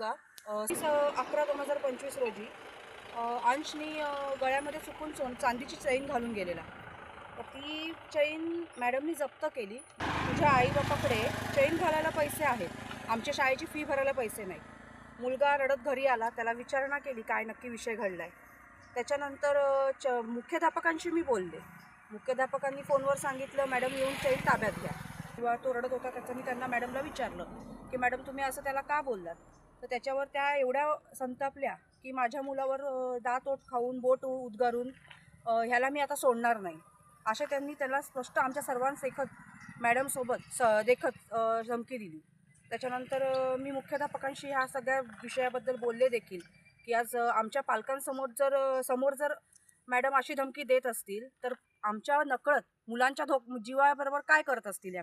अकरा दोन हजार पंचवीस रोजी अंशनी गळ्यामध्ये चुकून सोन चांदीची चैन घालून गेलेला. तर ती चैन मॅडमनी जप्त केली. तुझ्या आईबापाकडे चैन घालायला पैसे आहेत. आमच्या शाळेची फी भरायला पैसे नाही. मुलगा रडत घरी आला त्याला विचारणा केली काय नक्की विषय घडलाय. त्याच्यानंतर च मुख्याध्यापकांशी मी बोलले. मुख्याध्यापकांनी फोनवर सांगितलं मॅडम येऊन चैन ताब्यात घ्या. किंवा तो रडत होता त्याचं मी त्यांना मॅडमला विचारलं की मॅडम तुम्ही असं त्याला का बोललात? तर त्याच्यावर त्या एवढ्या संतापल्या की माझ्या मुलावर दात ओठ खाऊन बोट उद्गारून ह्याला मी आता सोडणार नाही. अशा त्यांनी त्याला स्पष्ट आमच्या सर्वांसैखत मॅडमसोबत स देखत धमकी दिली. त्याच्यानंतर मी मुख्याध्यापकांशी ह्या सगळ्या विषयाबद्दल बोलले देखील की आज आमच्या पालकांसमोर जर समोर जर मॅडम अशी धमकी देत असतील तर आमच्या नकळत मुलांच्या धोक जीवाबरोबर काय करत असतील